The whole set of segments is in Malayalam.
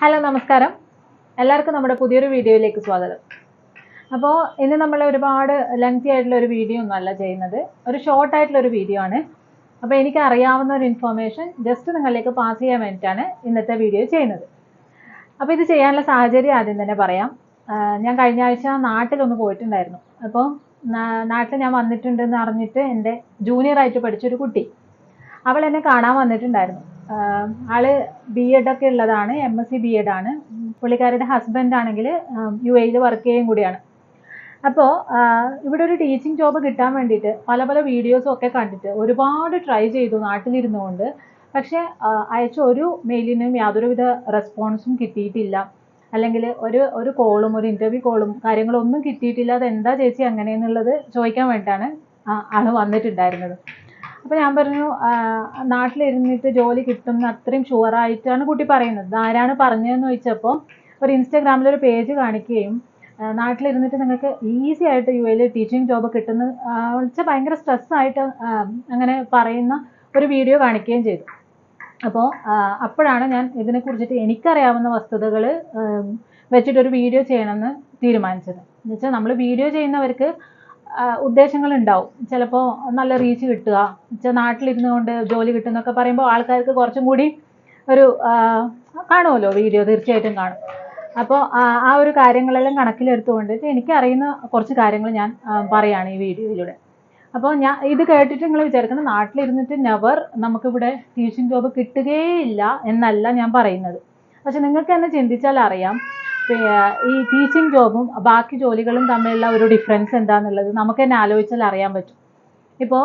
ഹലോ നമസ്കാരം. എല്ലാവർക്കും നമ്മുടെ പുതിയൊരു വീഡിയോയിലേക്ക് സ്വാഗതം. അപ്പോൾ ഇന്ന് നമ്മൾ ഒരുപാട് ലെങ്തി ആയിട്ടുള്ള ഒരു വീഡിയോ ഒന്നുമല്ല ചെയ്യുന്നത്. ഒരു ഷോർട്ട് ആയിട്ടുള്ള ഒരു വീഡിയോ ആണ്. അപ്പോൾ എനിക്ക് അറിയാവുന്ന ഒരു ഇൻഫോർമേഷൻ ജസ്റ്റ് നിങ്ങളിലേക്ക് പാസ് ചെയ്യാൻ വേണ്ടിയിട്ടാണ് ഇന്നത്തെ വീഡിയോ ചെയ്യുന്നത്. അപ്പോൾ ഇത് ചെയ്യാനുള്ള സാഹചര്യം ആദ്യം തന്നെ പറയാം. ഞാൻ കഴിഞ്ഞ ആഴ്ച നാട്ടിലൊന്ന് പോയിട്ടുണ്ടായിരുന്നു. അപ്പോൾ നാട്ടിൽ ഞാൻ വന്നിട്ടുണ്ടെന്ന് അറിഞ്ഞിട്ട് എന്റെ ജൂനിയർ ആയിട്ട് പഠിച്ചൊരു കുട്ടി. അവൾ എന്നെ കാണാൻ വന്നിട്ടുണ്ടായിരുന്നു. ആൾ ബി എഡ് ഒക്കെ ഉള്ളതാണ് M S C B Ed ആണ് പുള്ളിക്കാരുടെ ഹസ്ബൻഡ് ആണെങ്കിൽ യു എയിൽ വർക്ക് ചെയ്യുകയും കൂടിയാണ്. അപ്പോൾ ഇവിടെ ഒരു ടീച്ചിങ് ജോബ് കിട്ടാൻ വേണ്ടിയിട്ട് പല പല വീഡിയോസും ഒക്കെ കണ്ടിട്ട് ഒരുപാട് ട്രൈ ചെയ്തു നാട്ടിലിരുന്നു കൊണ്ട് പക്ഷേ അയച്ച ഒരു മെയിലിനും യാതൊരുവിധ റെസ്പോൺസും കിട്ടിയിട്ടില്ല. അല്ലെങ്കിൽ ഒരു ഒരു കോളും ഒരു ഇന്റർവ്യൂ കോളും കാര്യങ്ങളൊന്നും കിട്ടിയിട്ടില്ല. അത് എന്താ ചേച്ചി അങ്ങനെയെന്നുള്ളത് ചോദിക്കാൻ വേണ്ടിയിട്ടാണ് ആൾ വന്നിട്ടുണ്ടായിരുന്നത്. അപ്പോൾ ഞാൻ പറഞ്ഞു നാട്ടിലിരുന്നിട്ട് ജോലി കിട്ടുന്ന അത്രയും ഷുവറായിട്ടാണ് കുട്ടി പറയുന്നത്. ആരാണ് പറഞ്ഞതെന്ന് ചോദിച്ചപ്പോൾ ഒരു ഇൻസ്റ്റാഗ്രാമിൽ ഒരു പേജ് കാണിക്കുകയും നാട്ടിലിരുന്നിട്ട് നിങ്ങൾക്ക് ഈസി ആയിട്ട് യു എയിൽ ടീച്ചിങ് ജോബ് കിട്ടുന്ന വെച്ചാൽ ഭയങ്കര സ്ട്രെസ് ആയിട്ട് അങ്ങനെ പറയുന്ന ഒരു വീഡിയോ കാണിക്കുകയും ചെയ്തു. അപ്പോൾ അപ്പോഴാണ് ഞാൻ ഇതിനെക്കുറിച്ചിട്ട് എനിക്കറിയാവുന്ന വസ്തുതകൾ വെച്ചിട്ടൊരു വീഡിയോ ചെയ്യണമെന്ന് തീരുമാനിച്ചത്. എന്നുവെച്ചാൽ നമ്മൾ വീഡിയോ ചെയ്യുന്നവർക്ക് ഉദ്ദേശങ്ങൾ ഉണ്ടാവും ചിലപ്പോൾ നല്ല റീച്ച് കിട്ടുക. വെച്ചാൽ നാട്ടിലിരുന്നു കൊണ്ട് ജോലി കിട്ടുന്നൊക്കെ പറയുമ്പോൾ ആൾക്കാർക്ക് കുറച്ചും കൂടി ഒരു കാണുമല്ലോ വീഡിയോ തീർച്ചയായിട്ടും കാണും. അപ്പോൾ ആ ഒരു കാര്യങ്ങളെല്ലാം കണക്കിലെടുത്തുകൊണ്ട് എനിക്ക് അറിയുന്ന കുറച്ച് കാര്യങ്ങൾ ഞാൻ പറയുകയാണ് ഈ വീഡിയോയിലൂടെ. അപ്പോൾ ഞാൻ ഇത് കേട്ടിട്ട് നിങ്ങൾ വിചാരിക്കണം നാട്ടിലിരുന്നിട്ട് നെവർ നമുക്കിവിടെ ടീച്ചിങ് ജോബ് കിട്ടുകയേ ഇല്ല എന്നല്ല ഞാൻ പറയുന്നത്. പക്ഷെ നിങ്ങൾക്ക് തന്നെ ചിന്തിച്ചാൽ അറിയാം ഈ ടീച്ചിങ് ജോബും ബാക്കി ജോലികളും തമ്മിലുള്ള ഒരു ഡിഫറൻസ് എന്താണെന്നുള്ളത് നമുക്ക് തന്നെ ആലോചിച്ചാൽ അറിയാൻ പറ്റും. ഇപ്പോൾ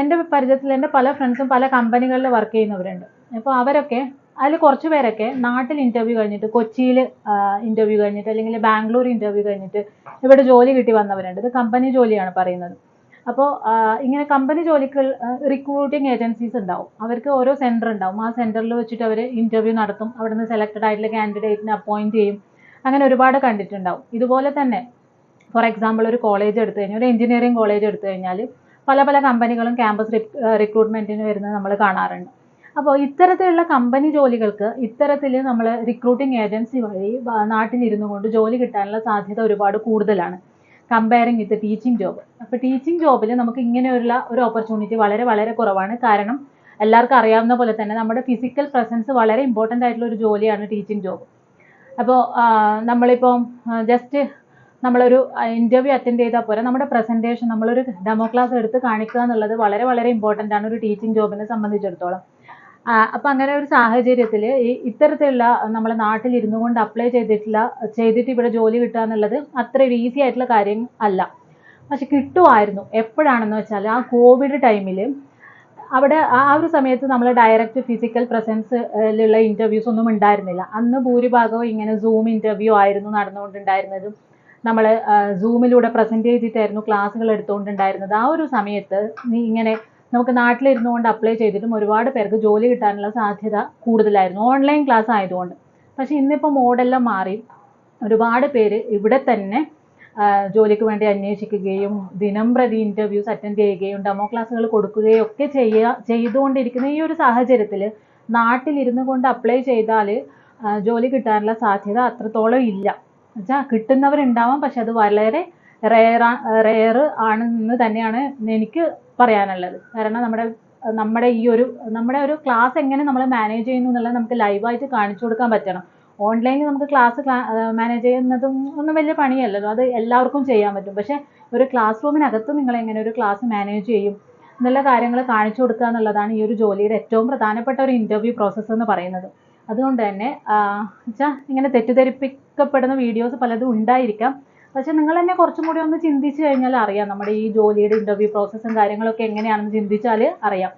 എന്റെ പരിചയത്തിൽ എന്റെ പല ഫ്രണ്ട്സും പല കമ്പനികളിൽ വർക്ക് ചെയ്യുന്നവരുണ്ട്. അപ്പോൾ അവരൊക്കെ അതിൽ കുറച്ച് പേരൊക്കെ നാട്ടിൽ ഇന്റർവ്യൂ കഴിഞ്ഞിട്ട് കൊച്ചിയിൽ ഇന്റർവ്യൂ കഴിഞ്ഞിട്ട് അല്ലെങ്കിൽ ബാംഗ്ലൂർ ഇന്റർവ്യൂ കഴിഞ്ഞിട്ട് ഇവിടെ ജോലി കിട്ടി വന്നവരുണ്ട്. ഇത് കമ്പനി ജോലിയാണ് പറയുന്നത്. അപ്പോൾ ഇങ്ങനെ കമ്പനി ജോലിക്ക് റിക്രൂട്ടിംഗ് ഏജൻസീസ് ഉണ്ടാവും. അവർക്ക് ഓരോ സെന്റർ ഉണ്ടാവും. ആ സെന്ററിൽ വെച്ചിട്ട് അവർ ഇന്റർവ്യൂ നടത്തും. അവിടെ നിന്ന് സെലക്റ്റഡ് ആയിട്ടുള്ള കാൻഡിഡേറ്റിനെ അപ്പോയിന്റ് ചെയ്യും. അങ്ങനെ ഒരുപാട് കണ്ടിട്ടുണ്ടാവും. ഇതുപോലെ തന്നെ ഫോർ എക്സാമ്പിൾ ഒരു കോളേജ് എടുത്തു കഴിഞ്ഞാൽ ഒരു എഞ്ചിനീയറിംഗ് കോളേജ് എടുത്തു കഴിഞ്ഞാൽ പല പല കമ്പനികളും ക്യാമ്പസ് റിക്രൂട്ട്മെന്റിന് വരുന്നത് നമ്മൾ കാണാറുണ്ട്. അപ്പോൾ ഇത്തരത്തിലുള്ള കമ്പനി ജോലികൾക്ക് ഇത്തരത്തിൽ നമ്മൾ റിക്രൂട്ടിംഗ് ഏജൻസി വഴി നാട്ടിലിരുന്നു കൊണ്ട് ജോലി കിട്ടാനുള്ള സാധ്യത ഒരുപാട് കൂടുതലാണ്. കമ്പയറിങ് വിത്ത് ടീച്ചിങ് ജോബ് അപ്പോൾ ടീച്ചിങ് ജോബിൽ നമുക്ക് ഇങ്ങനെയുള്ള ഒരു ഓപ്പർച്യൂണിറ്റി വളരെ വളരെ കുറവാണ്. കാരണം എല്ലാവർക്കും അറിയാവുന്ന പോലെ തന്നെ നമ്മുടെ ഫിസിക്കൽ പ്രസൻസ് വളരെ ഇമ്പോർട്ടന്റ് ആയിട്ടുള്ള ഒരു ജോലിയാണ് ടീച്ചിങ് ജോബ് അപ്പോൾ നമ്മളിപ്പോൾ ജസ്റ്റ് നമ്മളൊരു ഇന്റർവ്യൂ അറ്റൻഡ് ചെയ്താൽ പോരാ. നമ്മുടെ പ്രസന്റേഷൻ നമ്മളൊരു ഡെമോ ക്ലാസ് എടുത്ത് കാണിക്കുക എന്നുള്ളത് വളരെ വളരെ ഇമ്പോർട്ടന്റ് ആണ് ഒരു ടീച്ചിങ് ജോബിനെ സംബന്ധിച്ചിടത്തോളം. അപ്പം അങ്ങനെ ഒരു സാഹചര്യത്തിൽ ഈ ഇത്തരത്തിലുള്ള നമ്മൾ നാട്ടിൽ ഇരുന്നു കൊണ്ട് അപ്ലൈ ചെയ്തിട്ടില്ല ചെയ്തിട്ട് ഇവിടെ ജോലി കിട്ടുക എന്നുള്ളത് അത്ര ഒരു ഈസി ആയിട്ടുള്ള കാര്യം അല്ല. പക്ഷെ കിട്ടുമായിരുന്നു എപ്പോഴാണെന്ന് വെച്ചാൽ ആ കോവിഡ് ടൈമിൽ അവിടെ ആ ഒരു സമയത്ത് നമ്മൾ ഡയറക്റ്റ് ഫിസിക്കൽ പ്രസൻസിലുള്ള ഇന്റർവ്യൂസ് ഒന്നും ഉണ്ടായിരുന്നില്ല. അന്ന് ഭൂരിഭാഗവും ഇങ്ങനെ സൂം ഇന്റർവ്യൂ ആയിരുന്നു നടന്നുകൊണ്ടുണ്ടായിരുന്നതും. നമ്മൾ സൂമിലൂടെ പ്രസന്റ് ചെയ്തിട്ടായിരുന്നു ക്ലാസ്സുകൾ എടുത്തുകൊണ്ടുണ്ടായിരുന്നത്. ആ ഒരു സമയത്ത് നീ ഇങ്ങനെ നമുക്ക് നാട്ടിലിരുന്നു കൊണ്ട് അപ്ലൈ ചെയ്തിട്ടും ഒരുപാട് പേർക്ക് ജോലി കിട്ടാനുള്ള സാധ്യത കൂടുതലായിരുന്നു. ഓൺലൈൻ ക്ലാസ് ആയതുകൊണ്ട്. പക്ഷേ ഇന്നിപ്പോൾ മോഡെല്ലാം മാറി ഒരുപാട് പേര് ഇവിടെ തന്നെ ജോലിക്ക് വേണ്ടി അന്വേഷിക്കുകയും ദിനം പ്രതി ഇന്റർവ്യൂസ് അറ്റൻഡ് ചെയ്യുകയും ഡെമോ ക്ലാസ്സുകൾ കൊടുക്കുകയും ഒക്കെ ചെയ്യുക ചെയ്തുകൊണ്ടിരിക്കുന്ന ഈ ഒരു സാഹചര്യത്തിൽ നാട്ടിലിരുന്നു കൊണ്ട് അപ്ലൈ ചെയ്താൽ ജോലി കിട്ടാനുള്ള സാധ്യത അത്രത്തോളം ഇല്ല. എന്നുവെച്ചാൽ കിട്ടുന്നവരുണ്ടാവാം പക്ഷെ അത് വളരെ റെയർ റെയർ ആണെന്ന് തന്നെയാണ് എനിക്ക് പറയാനുള്ളത്. കാരണം നമ്മുടെ നമ്മുടെ ഈ ഒരു നമ്മുടെ ഒരു ക്ലാസ് എങ്ങനെ നമ്മൾ മാനേജ് ചെയ്യുന്നു എന്നുള്ളത് നമുക്ക് ലൈവായിട്ട് കാണിച്ചു കൊടുക്കാൻ പറ്റണം. ഓൺലൈനിൽ നമുക്ക് ക്ലാസ് മാനേജ് ചെയ്യുന്നതും ഒന്നും വലിയ പണിയല്ലല്ലോ. അത് എല്ലാവർക്കും ചെയ്യാൻ പറ്റും. പക്ഷേ ഒരു ക്ലാസ് റൂമിനകത്ത് നിങ്ങൾ എങ്ങനെ ഒരു ക്ലാസ് മാനേജ് ചെയ്യും എന്നുള്ള കാര്യങ്ങൾ കാണിച്ചു കൊടുക്കുക എന്നുള്ളതാണ് ഈ ഒരു ജോലിയുടെ ഏറ്റവും പ്രധാനപ്പെട്ട ഒരു ഇന്റർവ്യൂ പ്രോസസ്സ് എന്ന് പറയുന്നത്. അതുകൊണ്ട് തന്നെ വെച്ചാൽ ഇങ്ങനെ തെറ്റിദ്ധരിപ്പിക്കപ്പെടുന്ന വീഡിയോസ് പലതും ഉണ്ടായിരിക്കാം. പക്ഷെ നിങ്ങൾ തന്നെ കുറച്ചും കൂടി ഒന്ന് ചിന്തിച്ചു കഴിഞ്ഞാൽ അറിയാം നമ്മുടെ ഈ ജോലിയുടെ ഇന്റർവ്യൂ പ്രോസസ്സും കാര്യങ്ങളൊക്കെ എങ്ങനെയാണെന്ന് ചിന്തിച്ചാൽ അറിയാം.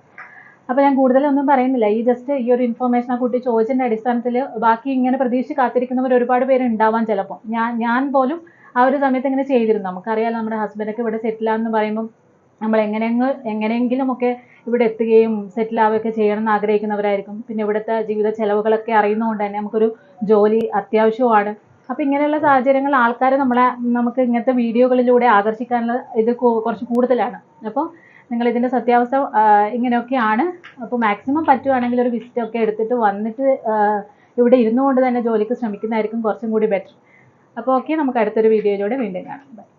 അപ്പോൾ ഞാൻ കൂടുതലൊന്നും പറയുന്നില്ല. ഈ ജസ്റ്റ് ഈ ഒരു ഇൻഫർമേഷൻ ആ കുട്ടി ചോദിച്ചതിന്റെ അടിസ്ഥാനത്തിൽ ബാക്കി ഇങ്ങനെ പ്രതീക്ഷിച്ച് കാത്തിരിക്കുന്നവർ ഒരുപാട് പേര് ഉണ്ടാവാൻ ചിലപ്പോൾ ഞാൻ ഞാൻ പോലും ആ ഒരു സമയത്ത് ഇങ്ങനെ ചെയ്തിരുന്നു. നമുക്കറിയാലോ നമ്മുടെ ഹസ്ബൻഡൊക്കെ ഇവിടെ സെറ്റിലാന്ന് പറയുമ്പോൾ നമ്മൾ എങ്ങനെയെങ്കിൽ എങ്ങനെയെങ്കിലും ഒക്കെ ഇവിടെ എത്തുകയും സെറ്റിൽ ആവുകയൊക്കെ ചെയ്യണം എന്ന് ആഗ്രഹിക്കുന്നവരായിരിക്കും. പിന്നെ ഇവിടുത്തെ ജീവിത ചെലവുകളൊക്കെ അറിയുന്നതുകൊണ്ട് തന്നെ നമുക്കൊരു ജോലി അത്യാവശ്യമാണ് അപ്പോൾ ഇങ്ങനെയുള്ള സാഹചര്യങ്ങൾ ആൾക്കാരെ നമ്മളെ നമുക്ക് ഇങ്ങനത്തെ വീഡിയോകളിലൂടെ ആകർഷിക്കാനുള്ള ഇത് കുറച്ച് കൂടുതലാണ്. അപ്പോൾ നിങ്ങൾ ഇതിന്റെ സത്യാവസ്ഥ ഇങ്ങനെയൊക്കെയാണ്. അപ്പോൾ മാക്സിമം പറ്റുവാണെങ്കിൽ ഒരു വിസിറ്റ് ഒക്കെ എടുത്തിട്ട് വന്നിട്ട് ഇവിടെ ഇരുന്നുകൊണ്ട് തന്നെ ജോലിക്ക് ശ്രമിക്കുന്നതായിരിക്കും കുറച്ചും കൂടി ബെറ്റർ അപ്പോൾ ഓക്കെ നമുക്ക് അടുത്തൊരു വീഡിയോയിലൂടെ വീണ്ടും കാണാം. ബൈ